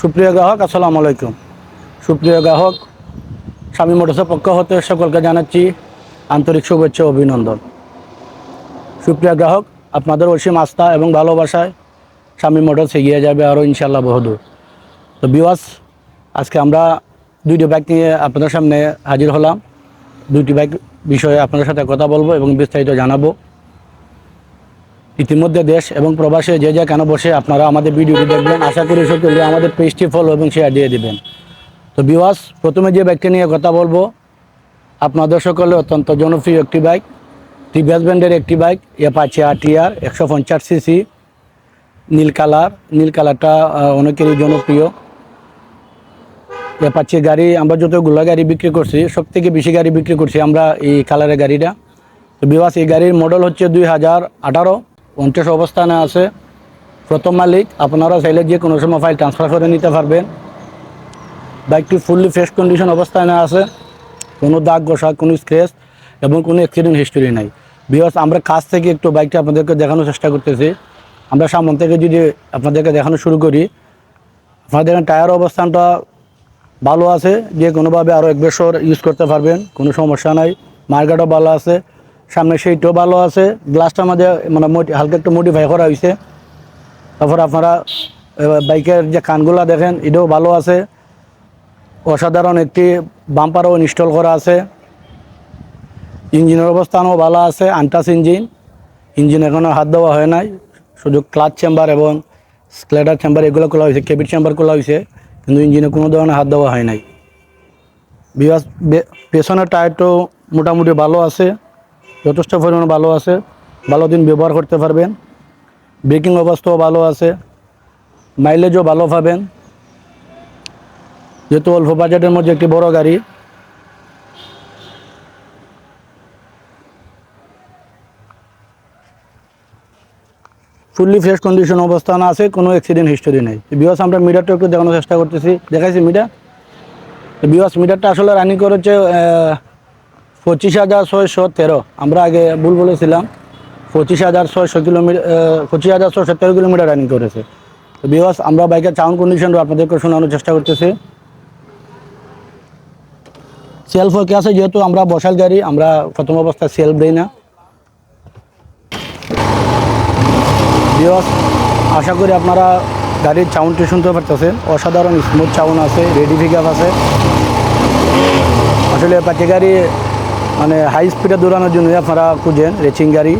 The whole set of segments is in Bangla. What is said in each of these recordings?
সুপ্রিয় গ্রাহক, আসসালামু আলাইকুম। সুপ্রিয় গ্রাহক, স্বামী মোটরসের পক্ষ হতে সকলকে জানাচ্ছি আন্তরিক শুভেচ্ছা অভিনন্দন। সুপ্রিয় গ্রাহক, আপনাদের অসীম আস্থা এবং ভালোবাসায় স্বামী মোটরস এগিয়ে যাবে আরও ইনশাল্লাহ বহুদূর। তো বিওয়াস আজকে আমরা দুইটি বাইক নিয়ে আপনাদের সামনে হাজির হলাম। দুইটি বাইক বিষয়ে আপনাদের সাথে কথা বলব এবং বিস্তারিত জানাব। ইতিমধ্যে দেশ এবং প্রবাসে যে যে কেন বসে আপনারা আমাদের ভিডিওটি দেখবেন। আশা করি সকলে আমাদের পেজটি ফলো এবং শেয়ার দিয়ে দেবেন। তো বিওয়াস প্রথমে যে বাইকটি নিয়ে কথা বলব আপনাদের সকলে অত্যন্ত জনপ্রিয় একটি বাইক টিভিএস ব্র্যান্ডের একটি বাইক অ্যাপাচি আর টিআর একশো পঞ্চাশ সিসি নীল কালার, নীল কালারটা অনেকেরই জনপ্রিয়। অ্যাপাচি গাড়ি, আমরা যতগুলো গাড়ি বিক্রি করছি সব থেকে বেশি গাড়ি বিক্রি করছি আমরা এই কালারের গাড়িটা। তো বিবাস এই গাড়ির মডেল হচ্ছে দুই হাজার আঠারো। পঞ্চাশ অবস্থানে আছে। প্রথম মালিক, আপনারা চাইলে যে কোনো সময় ফাইল ট্রান্সফার করে নিতে পারবেন। বাইকটি ফুললি ফ্রেশ কন্ডিশন অবস্থানে আছে। কোনো দাগ ঘষা, কোনো স্ক্রেচ এবং কোনো অ্যাক্সিডেন্ট হিস্টোরি নাই। বিকজ আমরা কাছ থেকে একটু বাইকটি আপনাদেরকে দেখানোর চেষ্টা করতেছি। আমরা সামন থেকে যদি আপনাদেরকে দেখানো শুরু করি আপনাদের টায়ার অবস্থানটা ভালো আছে। যে কোনোভাবে আরও এক বছর ইউজ করতে পারবেন, কোনো সমস্যা নাই। মার্কেটও ভালো আছে। সামনে সেইটাও ভালো আছে। গ্লাসটা আমাদের মানে হালকা একটু মডিফাই করা হয়েছে তারপর আপনারা বাইকের যে কানগুলা দেখেন, এটাও ভালো আছে। অসাধারণ একটি বাম্পারও ইনস্টল করা আছে। ইঞ্জিনের অবস্থানও ভালো আছে আনটাস ইঞ্জিন ইঞ্জিন এখনও হাত দেওয়া হয় নাই। শুধু ক্লাচ চেম্বার এবং স্ক্লেডার চেম্বার এগুলো খোলা হয়েছে কেবির চেম্বার খোলা হয়েছে কিন্তু ইঞ্জিনে কোনো ধরনের হাত দেওয়া হয় নাই। বিবাস বে- পেছনের টায়ারটাও মোটামুটি ভালো আছে। যথেষ্ট পরিমাণে ভালো আছে। ভালো দিন ব্যবহার করতে পারবেন। ব্রেকিং অবস্থাও ভালো আছে। মাইলেজও ভালো পাবেন। যেহেতু অল্প বাজেটের মধ্যে একটি বড় গাড়ি। ফুললি ফ্রেশ কন্ডিশন অবস্থান আছে, কোনো অ্যাক্সিডেন্ট হিস্টোরি নেই। বিওয়াস আমরা মিটারটা একটু দেখানোর চেষ্টা করতেছি। দেখাইছি মিটার। বিওয়াস মিটারটা আসলে রানিং করেছে পঁচিশ হাজার ছয়শো তেরো। আমরা আগে ভুল বলেছিলাম। পঁচিশ হাজার ছয়শো কিলোমিটার পঁচিশ হাজার ছয়শো তেরো কিলোমিটার রানিং করেছে। তো বিওয়াস আমরা বাইকের সাউন্ড কন্ডিশন আপনাদেরকে শোনানোর চেষ্টা করতেছি। সেলফ ওকে আছে যেহেতু আমরা বসাল গাড়ি, আমরা প্রথম অবস্থায় সেলফ দিই না। বিয়স আশা করি আপনারা গাড়ির সাউন্ডটি শুনতে পারতেছেন। অসাধারণ স্মুথ সাউন্ড আছে রেডি পিকআপ আছে। আসলে পাখি গাড়ি মানে হাই স্পিডে দৌড়ানোর জন্য আপনারা খুঁজেন রেচিং গাড়ি।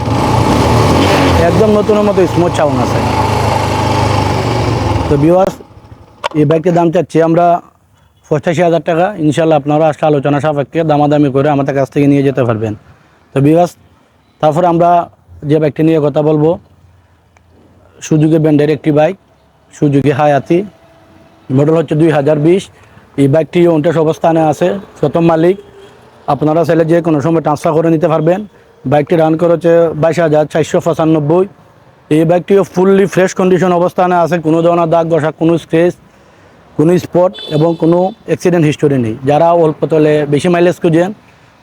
একদম নতুনের মতো স্মুথ সাউন্ড আছে। তো বিওয়াস এই বাইকটির দাম চাচ্ছি আমরা পঁচাশি হাজার টাকা। ইনশাল্লাহ আপনারা আসলে আলোচনা সাপেক্ষে দামাদামি করে আমাদের কাছ থেকে নিয়ে যেতে পারবেন। তো বিওয়াস তারপরে আমরা যে বাইকটি নিয়ে কথা বলব, সুজুকি ব্র্যান্ডের একটি বাইক সুজুকি হায়াতি। মডেল হচ্ছে দুই হাজার বিশ। এই বাইকটি উনটাশ অবস্থানে আছে, প্রথম মালিক। আপনারা চাইলে যে কোনো সময় ট্রান্সফার করে নিতে পারবেন। বাইকটি রান করেছে বাইশ হাজার চারশো পঁচানব্বই এই বাইকটিও ফুললি ফ্রেশ কন্ডিশন অবস্থানে আছে, কোনো ধরনের দাগ ঘষা, কোনো স্ক্রেচ কোনো স্পট এবং কোনো অ্যাক্সিডেন্ট হিস্টোরি নেই। যারা অল্প তলে বেশি মাইলেজ খুঁজেন,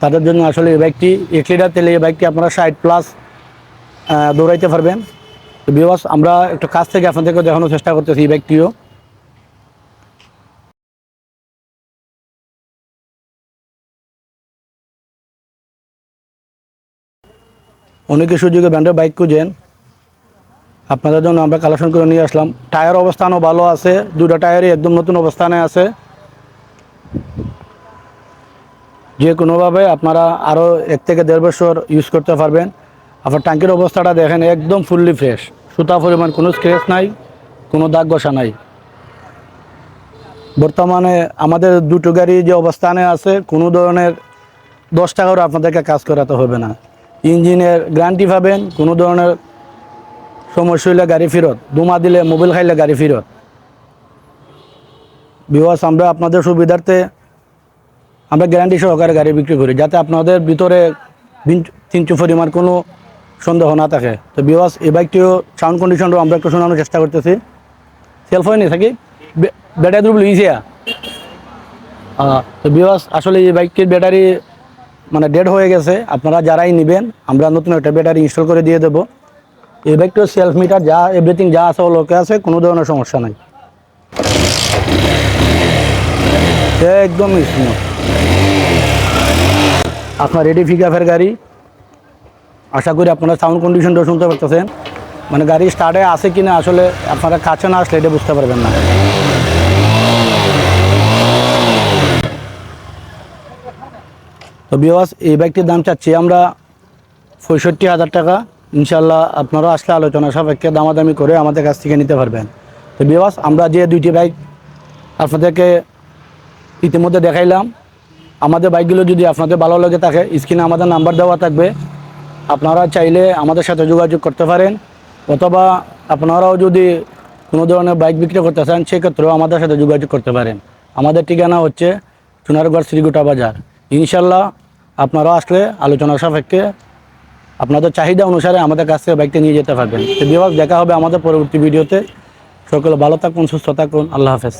তাদের জন্য আসলে এই বাইকটি এক লিটার তেলে এই বাইকটি আপনারা ষাট প্লাস দৌড়াইতে পারবেন। তো বিবাস আমরা একটু কাছ থেকে আপনাদেরকে দেখানোর চেষ্টা করতেছি এই ব্যক্তিও অনেকে সুযোগে ব্র্যান্ডের বাইক খুঁজেন। আপনাদের জন্য আমরা কালেকশন করে নিয়ে আসলাম। টায়ার অবস্থানও ভালো আছে। দুটো টায়ারই একদম নতুন অবস্থানে আছে। যে কোনোভাবে আপনারা আরও এক থেকে দেড় বছর ইউজ করতে পারবেন। আপনার ট্যাঙ্কির অবস্থাটা দেখেন, একদম ফুললি ফ্রেশ সুতা পরিমাণ কোনো স্ক্রেচ নাই, কোনো দাগ ঘষা নাই। বর্তমানে আমাদের দুটো গাড়ি যে অবস্থানে আছে, কোনো ধরনের দশ টাকারও আপনাদেরকে কাজ করাতে হবে না। ইঞ্জিনের গ্যারান্টি পাবেন, কোনো ধরনের সমস্যা হইলে গাড়ি ফেরত দুমা দিলে মোবাইল খাইলে গাড়ি ফেরত। বিবাস আমরা আপনাদের সুবিধার্থে আমরা গ্যারান্টি সহকারে গাড়ি বিক্রি করি, যাতে আপনাদের ভিতরে চিঞ্চু পরিমাণ কোনো সন্দেহ না থাকে। তো বিবাস এই বাইকটিও সাউন্ড কন্ডিশনটাও আমরা একটু শোনানোর চেষ্টা করতেছি। সেলফ হয়নি থাকি ব্যাটারি দ্রুপ লিখেছে তো বিবাস আসলে এই বাইকটির ব্যাটারি মানে ডেড হয়ে গেছে, আপনারা যারাই নেবেন, আমরা নতুন একটা ব্যাটারি ইনস্টল করে দিয়ে দেবো। এই বাইকটিও সেলফ মিটার যা এভরিথিং যা আছে ও লোকে আছে, কোনো ধরনের সমস্যা নাই। একদম স্মুথ আপনার রেডি ফিকাফের গাড়ি। আশা করি আপনারা সাউন্ড কন্ডিশনটা শুনতে পারতেছেন। মানে গাড়ি স্টার্টে আছে কিনা, আসলে আপনারা কাছে না আসলে এটা বুঝতে পারবেন না। তো বিওয়াস এই বাইকটির দাম চাচ্ছি আমরা পঁয়ষট্টি হাজার টাকা। ইনশাল্লাহ আপনারা আসলে আলোচনা সাপেক্ষে দামাদামি করে আমাদের কাছ থেকে নিতে পারবেন। তো বিওয়াস আমরা যে দুইটি বাইক আপনাদেরকে ইতিমধ্যে দেখাইলাম, আমাদের বাইকগুলো যদি আপনাদের ভালো লাগে থাকে স্ক্রিনে আমাদের নাম্বার দেওয়া থাকবে। আপনারা চাইলে আমাদের সাথে যোগাযোগ করতে পারেন, অথবা আপনারাও যদি কোনো ধরনের বাইক বিক্রি করতে চান, সেক্ষেত্রেও আমাদের সাথে যোগাযোগ করতে পারেন। আমাদের ঠিকানা হচ্ছে সোনারগড় শ্রীগুটা বাজার। ইনশাল্লাহ আপনারা আসলে আলোচনা সাপেক্ষে আপনাদের চাহিদা অনুসারে আমাদের কাছ থেকে বাইকটা নিয়ে যেতে পারবেন। তো বিভাগ, দেখা হবে আমাদের পরবর্তী ভিডিওতে। সকলে ভালো থাকুন, সুস্থ থাকুন। আল্লাহ হাফেজ।